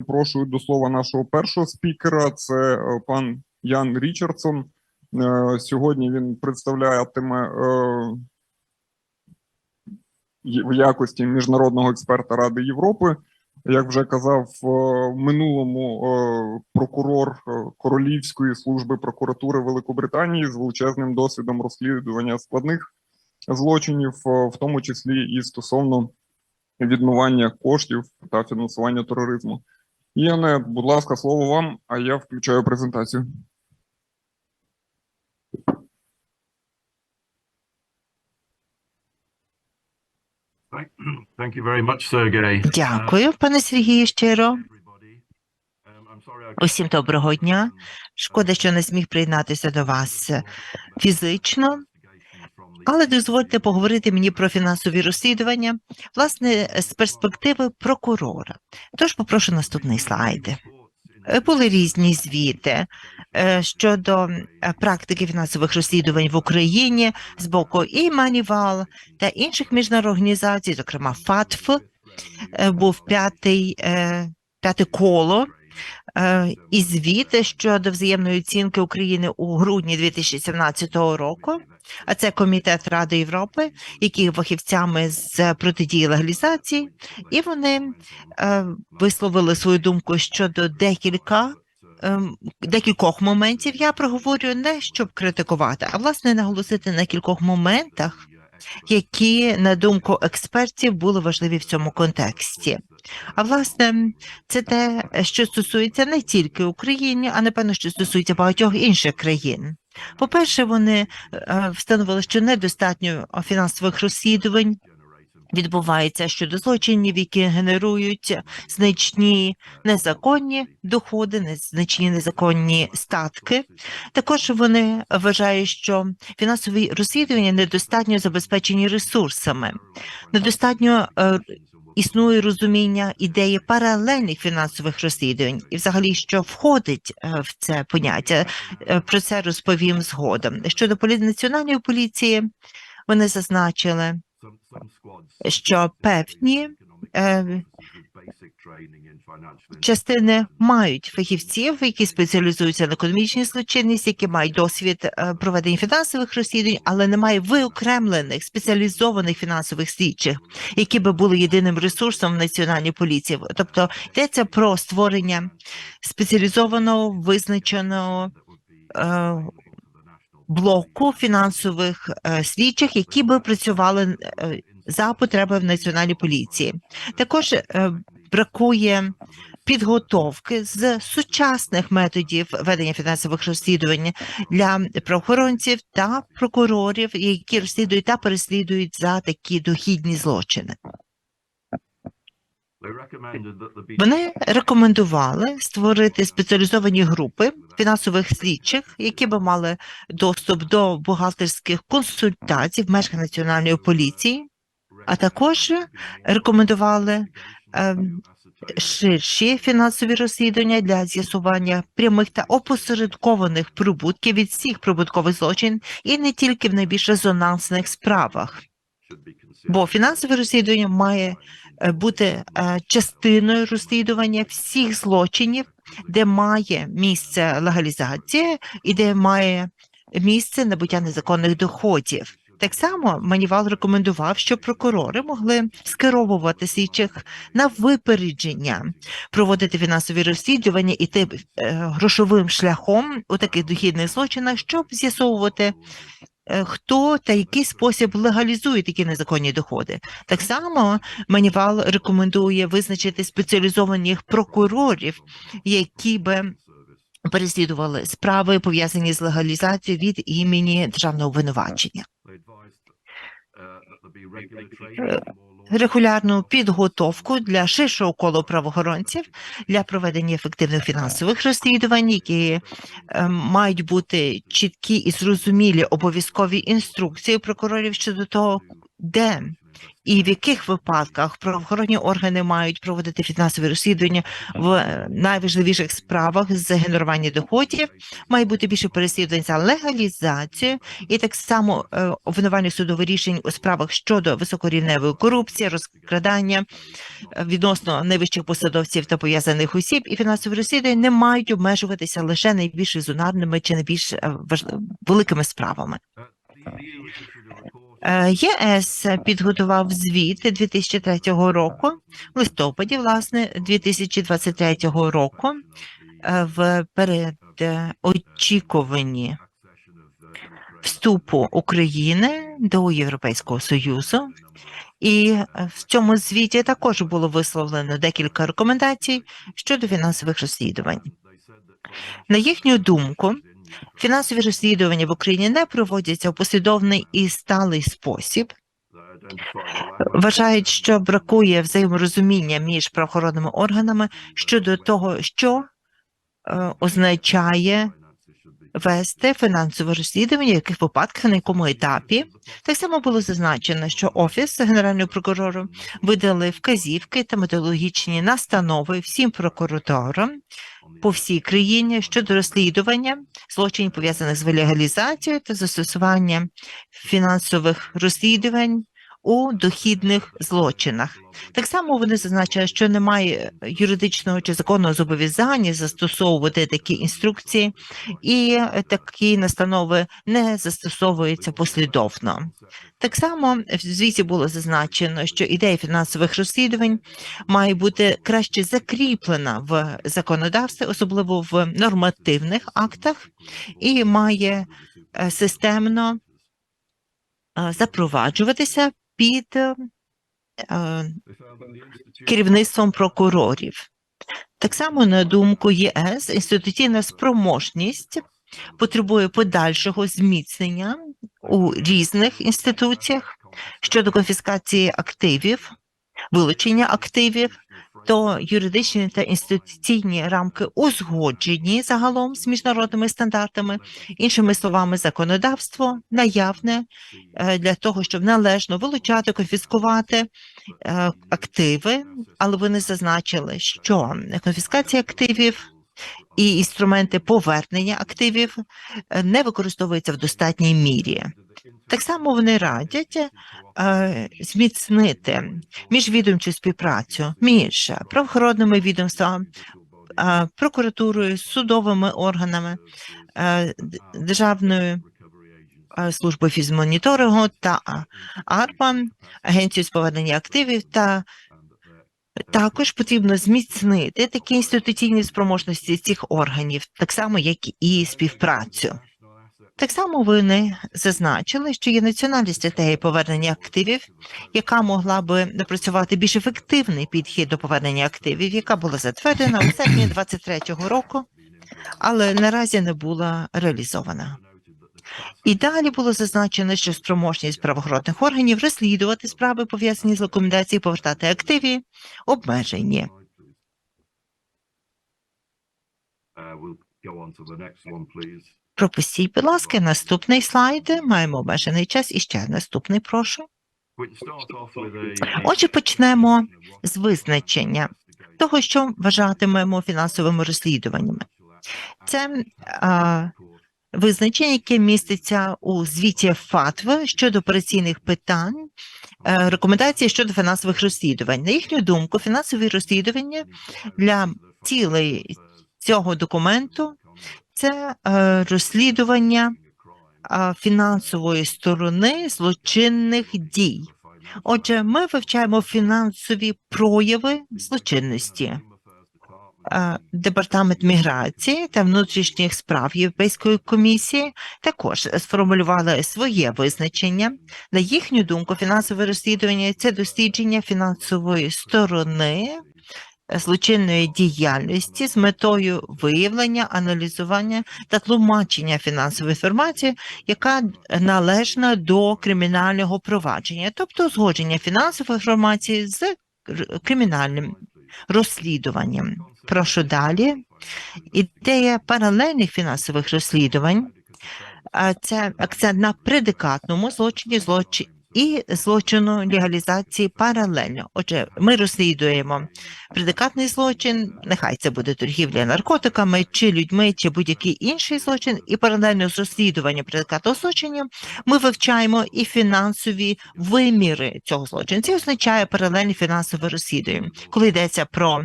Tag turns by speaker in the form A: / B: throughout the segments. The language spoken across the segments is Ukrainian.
A: Запрошую до слова нашого першого спікера. Це е, пан Ян Річардсон. Е, Сьогодні він представлятиме е, в якості міжнародного експерта Ради Європи. Як вже казав в минулому прокурор Королівської служби прокуратури Великобританії з величезним досвідом розслідування складних злочинів, в тому числі і стосовно відмивання коштів та фінансування тероризму. Яне, будь ласка, слово вам, а я включаю презентацію.
B: Thank you very much, Sergey.
C: Дякую, пане Сергію, щиро.
B: Um,
C: Усім доброго дня. Шкода, що не зміг приєднатися до вас фізично, але дозвольте поговорити мені про фінансові розслідування, власне, з перспективи прокурора. Тож попрошу наступний слайд. Е, Були різні звіти е, щодо е, практики фінансових розслідувань в Україні з боку і Манівал та інших міжнародних організацій, зокрема ФАТФ, був п'яте коло і звіт щодо взаємної оцінки України у грудні 2017 року. А це комітет Ради Європи, які фахівцями з протидії легалізації, і вони е, висловили свою думку щодо декілька. ем, Декількох моментів я проговорю не щоб критикувати, а власне наголосити на кількох моментах, які, на думку експертів, були важливі в цьому контексті. А власне, це те, що стосується не тільки України, а напевно, що стосується багатьох інших країн. По-перше, вони е, встановили, що недостатньо фінансових розслідувань відбувається щодо злочинів, які генерують значні незаконні доходи, незначні незаконні статки. Також вони вважають, що фінансові розслідування недостатньо забезпечені ресурсами, недостатньо е, існує розуміння ідеї паралельних фінансових розслідувань, і взагалі, що входить е, в це поняття. Е, Про це розповім згодом. Щодо національної поліції, вони зазначили, що певні частини мають фахівців, які спеціалізуються на економічній злочинність, які мають досвід е, проведення фінансових розслідувань, але немає виокремлених спеціалізованих фінансових слідчих, які би були єдиним ресурсом в національній поліції. Тобто йдеться про створення спеціалізованого визначеного е, блоку фінансових е, слідчих, які би працювали е, за потреби в національній поліції. Також е, бракує підготовки з сучасних методів ведення фінансових розслідувань для правоохоронців та прокурорів, які розслідують та переслідують за такі дохідні злочини. Вони рекомендували створити спеціалізовані групи фінансових слідчих, які би мали доступ до бухгалтерських консультацій в межах національної поліції, а також рекомендували ширші фінансові розслідування для з'ясування прямих та опосередкованих прибутків від всіх прибуткових злочин і не тільки в найбільш резонансних справах. Бо фінансове розслідування має е, бути е, частиною розслідування всіх злочинів, де має місце легалізація і де має місце набуття незаконних доходів. Так само Манівал рекомендував, щоб прокурори могли скеровувати слідчих на випередження, проводити фінансові розслідування і йти е, грошовим шляхом у таких дохідних злочинах, щоб з'ясовувати е, хто та який спосіб легалізує такі незаконні доходи. Так само Манівал рекомендує визначити спеціалізованих прокурорів, які би переслідували справи пов'язані з легалізацією від імені державного обвинувачення. Регулярну підготовку для ширшого колу правоохоронців для проведення ефективних фінансових розслідувань, які е, мають бути чіткі і зрозумілі обов'язкові інструкції прокурорів щодо того, де і в яких випадках правоохоронні органи мають проводити фінансові розслідування в е, найважливіших справах з генерування доходів, має бути більше переслідувань за легалізацію, і так само е, обвинувальних судових рішень у справах щодо високорівневої корупції, розкрадання е, відносно найвищих посадовців та пов'язаних осіб, і фінансові розслідування не мають обмежуватися лише найбільш резонарними чи найбільш великими справами. Е, ЄС підготував звіт 2003 року, в листопаді, власне, 2023 року, е, в передочікуванні вступу України до Європейського Союзу. І в цьому звіті також було висловлено декілька рекомендацій щодо фінансових розслідувань. На їхню думку, фінансові розслідування в Україні не проводяться у послідовний і сталий спосіб. Вважають, що бракує взаєморозуміння між правоохоронними органами щодо того, що е, означає вести фінансове розслідування, яких випадках, на якому етапі. Так само було зазначено, що Офіс Генерального прокурора видали вказівки та методологічні настанови всім прокураторам по всій країні щодо розслідування злочинів, пов'язаних з легалізацією та застосування фінансових розслідувань у дохідних злочинах. Так само вони зазначили, що немає юридичного чи законного зобов'язання застосовувати такі інструкції, і такі настанови не застосовуються послідовно. Так само в звіті було зазначено, що ідея фінансових розслідувань має бути краще закріплена в законодавстві, особливо в нормативних актах, і має е, системно е, запроваджуватися під е, керівництвом прокурорів. Так само, на думку ЄС, інституційна спроможність потребує подальшого зміцнення у різних інституціях щодо конфіскації активів, вилучення активів, то юридичні та інституційні рамки узгоджені загалом з міжнародними стандартами, іншими словами, законодавство наявне е, для того, щоб належно вилучати, конфіскувати е, активи, але вони зазначили, що конфіскація активів і інструменти повернення активів е, не використовуються в достатній мірі. Так само вони радять е, зміцнити міжвідомчу співпрацю між правоохоронними відомствами, е, прокуратурою, судовими органами, е, державною е, службою фізмоніторингу та АРПА, агенцією з повернення активів та також потрібно зміцнити такі інституційні спроможності цих органів, так само як і співпрацю. Так само вони зазначили, що є національна стратегія повернення активів, яка могла би напрацювати більш ефективний підхід до повернення активів, яка була затверджена у серпні 23-го року, але наразі не була реалізована. І далі було зазначено, що спроможність правоохоронних органів розслідувати справи, пов'язані з рекомендацією повертати активі, обмежені. Пропустіть, будь ласка, наступний слайд. Маємо обмежений час і ще наступний, прошу. Отже, почнемо з визначення того, що вважатимемо фінансовими розслідуваннями. Це а, визначення, яке міститься у звіті ФАТВ щодо операційних питань, е, рекомендації щодо фінансових розслідувань. На їхню думку, фінансові розслідування для цілей цього документу це е, розслідування фінансової сторони злочинних дій. Отже, ми вивчаємо фінансові прояви злочинності. Е, Департамент міграції та внутрішніх справ Європейської комісії також сформулювали своє визначення. На їхню думку, фінансове розслідування це дослідження фінансової сторони злочинної діяльності з метою виявлення, аналізування та тлумачення фінансової інформації, яка належна до кримінального провадження, тобто узгодження фінансової інформації з кримінальним розслідуванням. Прошу далі. Ідея паралельних фінансових розслідувань це акцент на предикатному злочині, злочині і злочину легалізації паралельно. Отже, ми розслідуємо предикатний злочин, нехай це буде торгівля наркотиками чи людьми, чи будь-який інший злочин, і паралельно з розслідуванням предикатного злочинів ми вивчаємо і фінансові виміри цього злочину. Це означає паралельне фінансове розслідування. Коли йдеться про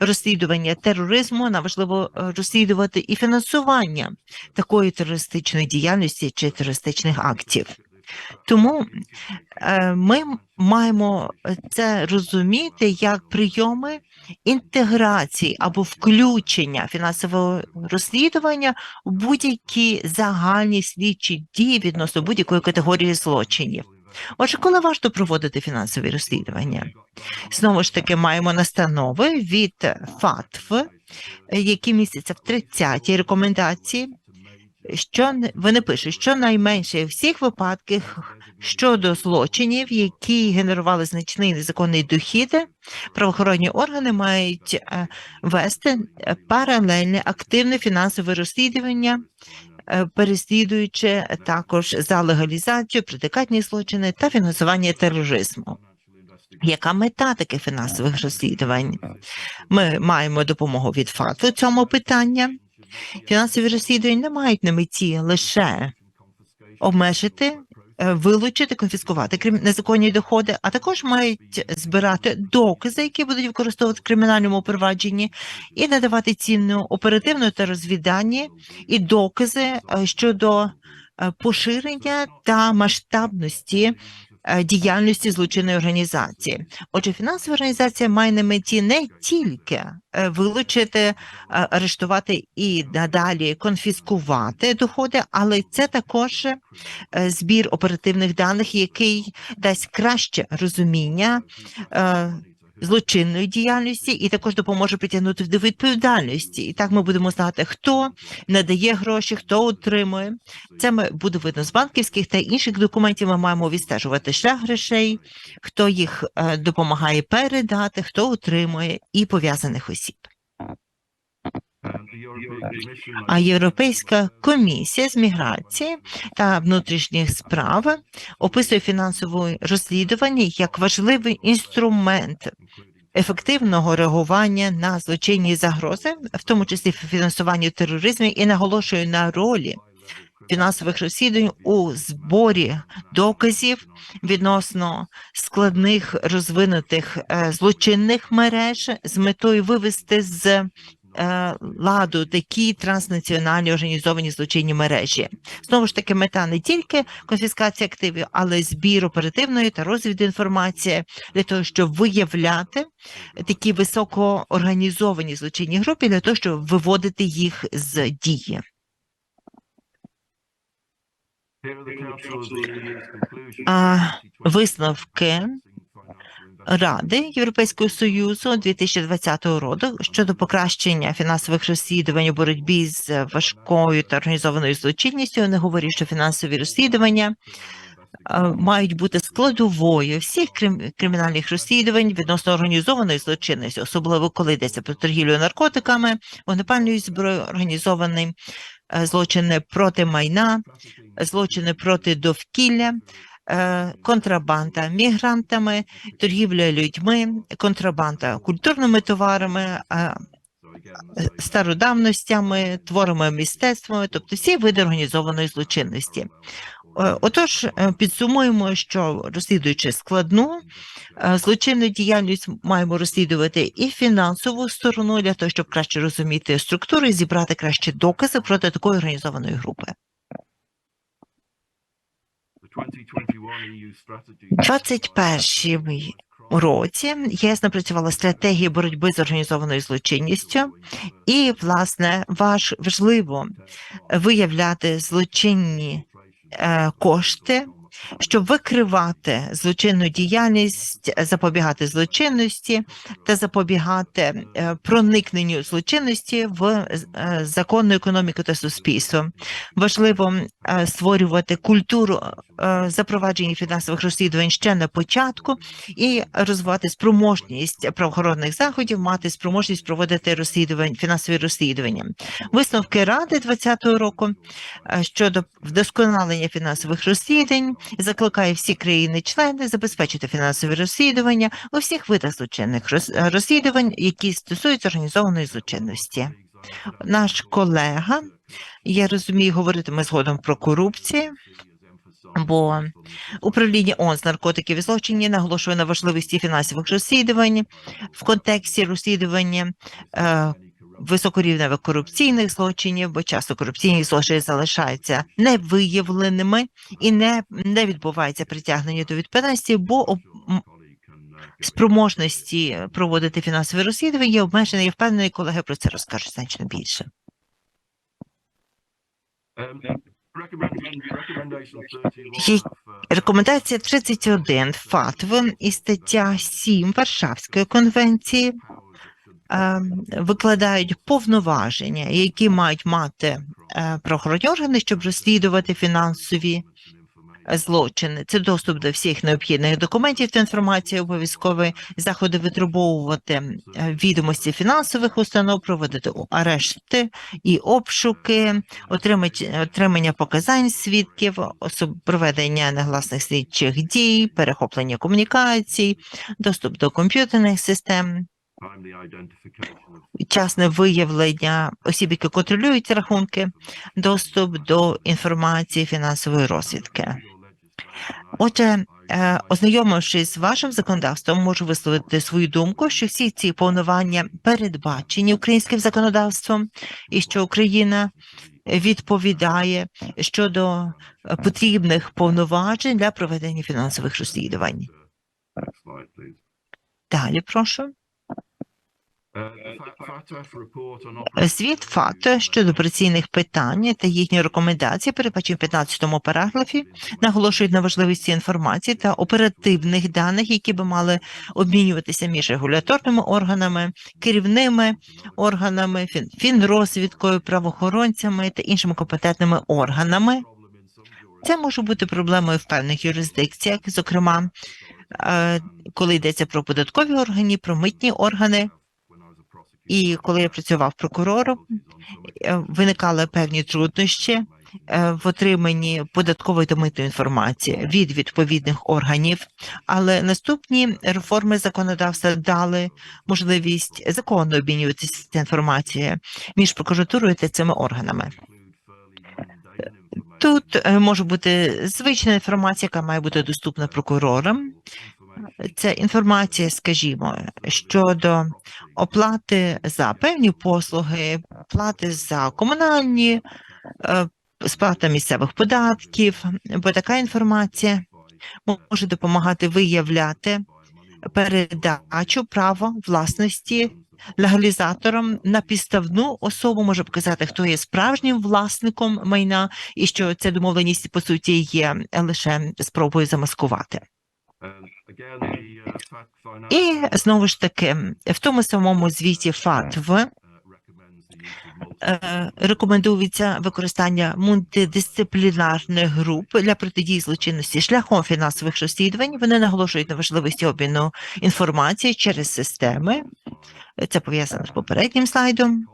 C: розслідування тероризму, нам важливо е, розслідувати і фінансування такої терористичної діяльності чи терористичних актів. Тому е, ми маємо це розуміти як прийоми інтеграції або включення фінансового розслідування в будь-які загальні слідчі дії відносно будь-якої категорії злочинів. Отже, коли варто проводити фінансові розслідування? Знову ж таки, маємо настанови від ФАТФ, які містяться в 30-й рекомендації, що вони пишуть, що найменше в всіх випадках щодо злочинів, які генерували значний незаконний дохід, правоохоронні органи мають е, вести е, паралельне активне фінансове розслідування, е, переслідуючи також за легалізацію, предикатні злочини та фінансування тероризму. Яка мета таких фінансових розслідувань? Ми маємо допомогу від ФАТ у цьому питанні. Фінансові розслідування не мають на меті лише обмежити, е, вилучити, конфіскувати крим- незаконні доходи, а також мають збирати докази, які будуть використовувати в кримінальному провадженні, і надавати цінну оперативну та розвіддані і докази е, щодо е, поширення та масштабності діяльності злочинної організації. Отже, фінансова організація має на меті не тільки е, вилучити, е, арештувати і надалі конфіскувати доходи, але це також е, збір оперативних даних, який дасть краще розуміння е, злочинної діяльності і також допоможе притягнути до відповідальності. І так ми будемо знати, хто надає гроші, хто отримує. Це ми буде видно з банківських та інших документів. Ми маємо відстежувати шлях грошей, хто їх е, допомагає передати, хто отримує і пов'язаних осіб. А Європейська комісія з міграції та внутрішніх справ описує фінансове розслідування як важливий інструмент ефективного реагування на злочинні загрози, в тому числі фінансування тероризму, і наголошує на ролі фінансових розслідувань у зборі доказів відносно складних розвинутих е, злочинних мереж з метою вивести з ладу такі транснаціональні організовані злочинні мережі. Знову ж таки, мета не тільки конфіскація активів, але й збір оперативної та розвід інформації для того, щоб виявляти такі високоорганізовані злочинні групи, для того, щоб виводити їх з дії. А висновки Ради Європейського Союзу 2020 року щодо покращення фінансових розслідувань у боротьбі з важкою та організованою злочинністю. Вони говорять, що фінансові розслідування е, мають бути складовою всіх крим- кримінальних розслідувань відносно організованої злочинності, особливо коли йдеться про торгівлю наркотиками, вогнепальною зброєю, організовані е, злочини проти майна, злочини проти довкілля, контрабанда мігрантами, торгівля людьми, контрабанда культурними товарами, е, стародавностями, творами мистецтвами, тобто всі види організованої злочинності. Е, Отож, е, підсумуємо, що розслідуючи складну е, злочинну діяльність, маємо розслідувати і фінансову сторону для того, щоб краще розуміти структури і зібрати кращі докази проти такої організованої групи. 21 році ЄС напрацювала стратегію боротьби з організованою злочинністю, і, власне, важ важливо виявляти злочинні е, кошти, щоб викривати злочинну діяльність, запобігати злочинності та запобігати е, проникненню злочинності в е, законну економіку та суспільство. Важливо е, створювати культуру е, запровадження фінансових розслідувань ще на початку і розвивати спроможність правоохоронних заходів, мати спроможність проводити розслідувань, фінансові розслідування. Висновки ради 2020 року е, щодо вдосконалення фінансових розслідувань закликає всі країни-члени забезпечити фінансові розслідування у всіх видах злочинних розслідувань, які стосуються організованої злочинності. Наш колега, я розумію, говоритиме згодом про корупцію, бо управління ООН з наркотиків і злочинів наголошує на важливості фінансових розслідувань в контексті розслідування е, високорівневих корупційних злочинів, бо часто корупційні злочини залишаються невиявленими і не, не відбувається притягнення до відповідальності, бо спроможності проводити фінансові розслідування є обмежені. Я впевнений, колеги про це розкажуть значно більше. Є Рекомендація 31 ФАТВ і стаття 7 Варшавської конвенції викладають повноваження, які мають мати е, правоохоронні щоб розслідувати фінансові злочини. Це доступ до всіх необхідних документів та інформації, обов'язкові заходи витребовувати е, відомості фінансових установ, проводити арешти і обшуки, отримання показань свідків, проведення негласних слідчих дій, перехоплення комунікацій, доступ до комп'ютерних систем, часне виявлення осіб, які контролюють рахунки, доступ до інформації фінансової розвідки. Отже, е, ознайомившись з вашим законодавством, можу висловити свою думку, що всі ці повновання передбачені українським законодавством, і що Україна відповідає щодо потрібних повноважень для проведення фінансових розслідувань. Далі прошу. Звіт ФАТ щодо операційних питань та їхньої рекомендації, передбачені в 15 параграфі, наголошують на важливості інформації та оперативних даних, які би мали обмінюватися між регуляторними органами, керівними органами, фін- фінрозвідкою, правоохоронцями та іншими компетентними органами. Це може бути проблемою в певних юрисдикціях, зокрема, е, коли йдеться про податкові органи, про митні органи. І коли я працював прокурором, е, виникали певні труднощі е, в отриманні податкової та митної інформації від відповідних органів, але наступні реформи законодавства дали можливість законно обмінюватися ця інформація між прокуратурою та цими органами. Тут е, може бути звична інформація, яка має бути доступна прокурорам. Це інформація, скажімо, щодо оплати за певні послуги, плати за комунальні, е, сплата місцевих податків, бо така інформація може допомагати виявляти передачу права власності легалізатором на підставну особу може показати, хто є справжнім власником майна, і що ця домовленість по суті є лише спробою замаскувати. І знову ж таки, в тому самому звіті ФАТВ е, рекомендується використання мультидисциплінарних груп для протидії злочинності шляхом фінансових розслідувань. Вони наголошують на важливості обміну інформації через системи. Це пов'язано з попереднім слайдом.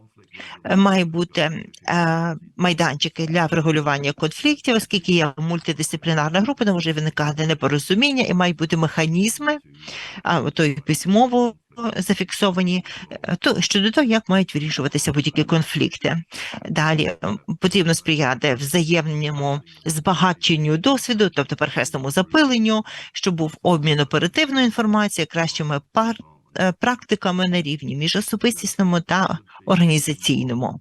C: Е, Має бути е, майданчики для врегулювання конфліктів, оскільки є мультидисциплінарна група, не може виникати непорозуміння і мають бути механізми, а то й письмово зафіксовані е, то щодо того, як мають вирішуватися будь-які конфлікти. Далі потрібно сприяти взаємному збагаченню досвіду, тобто перехресному запиленню, щоб був обмін оперативною інформацією, кращими пар е, практиками на рівні міжособистісному та організаційному.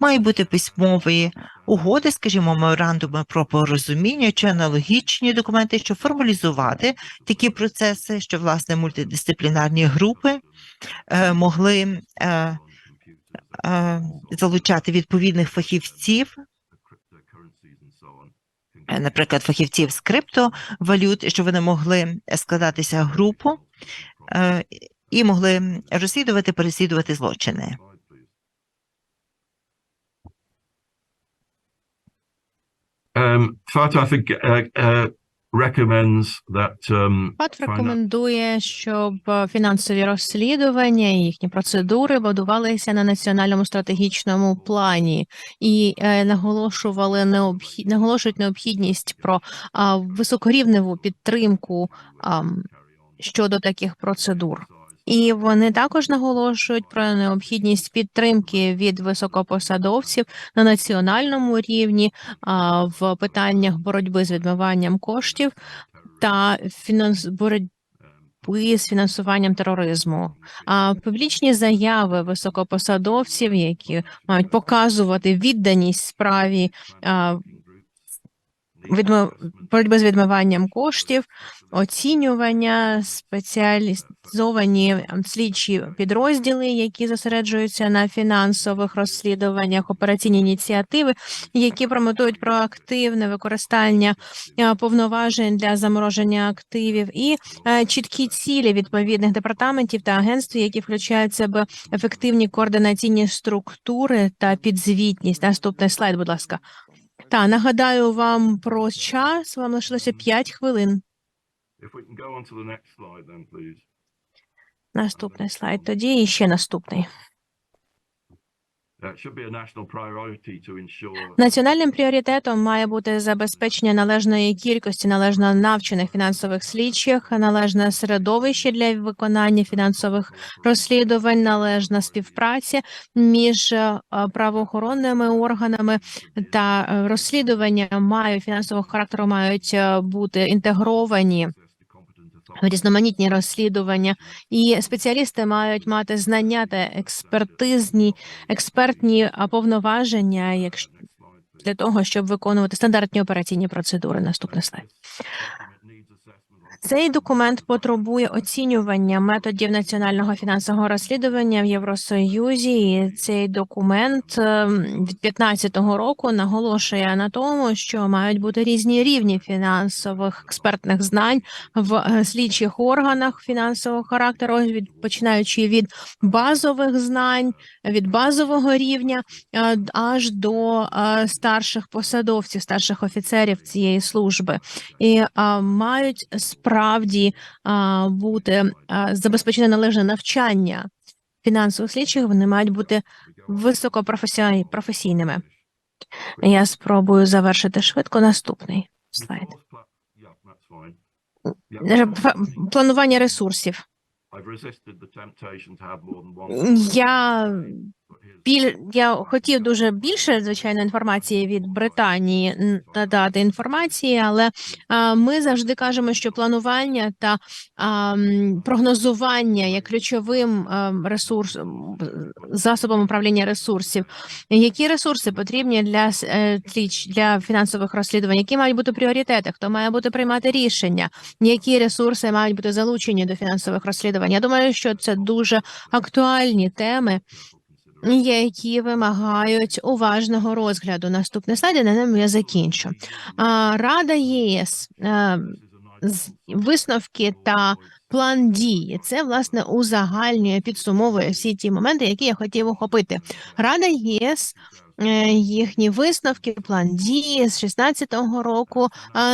C: Має бути письмові угоди, скажімо, меморандуми про порозуміння чи аналогічні документи, щоб формалізувати такі процеси, що власне мультидисциплінарні групи е, могли е, е, залучати відповідних фахівців, е, наприклад, фахівців з криптовалют, щоб вони могли складатися групу е, і могли розслідувати, переслідувати злочини.
B: Um, Fat, uh, uh, recommends that um,
D: ФАТ рекомендує, щоб е, фінансові розслідування і їхні процедури будувалися на національному стратегічному плані і е, наголошували необхід, наголошують необхідність про високорівневу підтримку щодо таких процедур. І вони також наголошують про необхідність підтримки від високопосадовців на національному рівні в питаннях боротьби з відмиванням коштів та фінанс боротьби з фінансуванням тероризму. А публічні заяви високопосадовців, які мають показувати відданість справі а, відми... боротьби з відмиванням коштів, оцінювання, спеціалізовані слідчі підрозділи, які зосереджуються на фінансових розслідуваннях, операційні ініціативи, які промотують проактивне використання е, повноважень для замороження активів і е, чіткі цілі відповідних департаментів та агентств, які включають в себе ефективні координаційні структури та підзвітність. Наступний слайд, будь ласка. Та нагадаю вам про час. Вам лишилося 5 хвилин. Наступний слайд. Тоді і ще наступний. Національним пріоритетом має бути забезпечення належної кількості належно навчених фінансових слідчих, належне середовище для виконання фінансових розслідувань, належна співпраця між е, правоохоронними органами та е, розслідування мають фінансового характеру мають е, бути інтегровані різноманітні розслідування, і спеціалісти мають мати знання та експертизні експертні повноваження, якщо для того, щоб виконувати стандартні операційні процедури. Наступний слайд. Цей документ потребує оцінювання методів національного фінансового розслідування в Євросоюзі. І цей документ е, від 2015 року наголошує на тому, що мають бути різні рівні фінансових експертних знань в е, слідчих органах фінансового характеру, від починаючи від базових знань, від базового рівня е, аж до е, старших посадовців, старших офіцерів цієї служби, і мають справді е, бути забезпечене належне навчання фінансових слідчих. Вони мають бути високопрофесійними. Я спробую завершити швидко. Наступний слайд. Планування ресурсів. Я біль я хотів дуже більше звичайно інформації від Британії надати інформації, але а, ми завжди кажемо, що планування та а, прогнозування є ключовим ресурсом засобом управління ресурсів. Які ресурси потрібні для е, для фінансових розслідувань? Які мають бути пріоритети? Хто має бути приймати рішення? Які ресурси мають бути залучені до фінансових розслідувань? Я думаю, що це дуже актуальні теми які вимагають уважного розгляду. Наступний слайд, на ньому я закінчу. Рада ЄС е, висновки та план дії. Це власне узагальнює, підсумовує всі ті моменти, які я хотів охопити. Рада ЄС. Е, Їхні висновки, план дії з 16-го року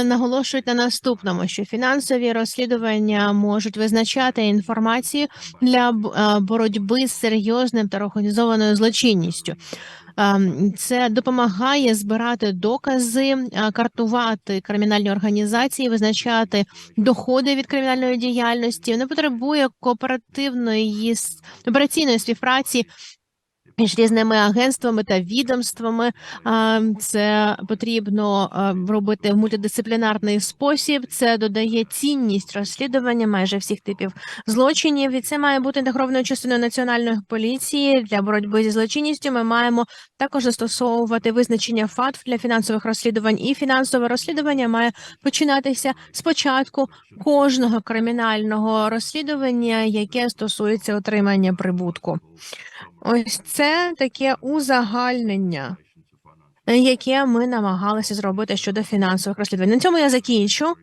D: наголошують на наступному, що фінансові розслідування можуть визначати інформацію для боротьби з серйозним та організованою злочинністю. Це допомагає збирати докази, картувати кримінальні організації, визначати доходи від кримінальної діяльності. Не потребує кооперативної операційної співпраці. Між різними агентствами та відомствами це потрібно робити в мультидисциплінарний спосіб. Це додає цінність розслідування майже всіх типів злочинів. І це має бути інтегрованою частиною національної поліції для боротьби зі злочинністю. Ми маємо також застосовувати визначення ФАТФ для фінансових розслідувань. І фінансове розслідування має починатися спочатку кожного кримінального розслідування, яке стосується отримання прибутку. Ось таке узагальнення, яке ми намагалися зробити щодо фінансових розслідувань. На цьому я закінчу.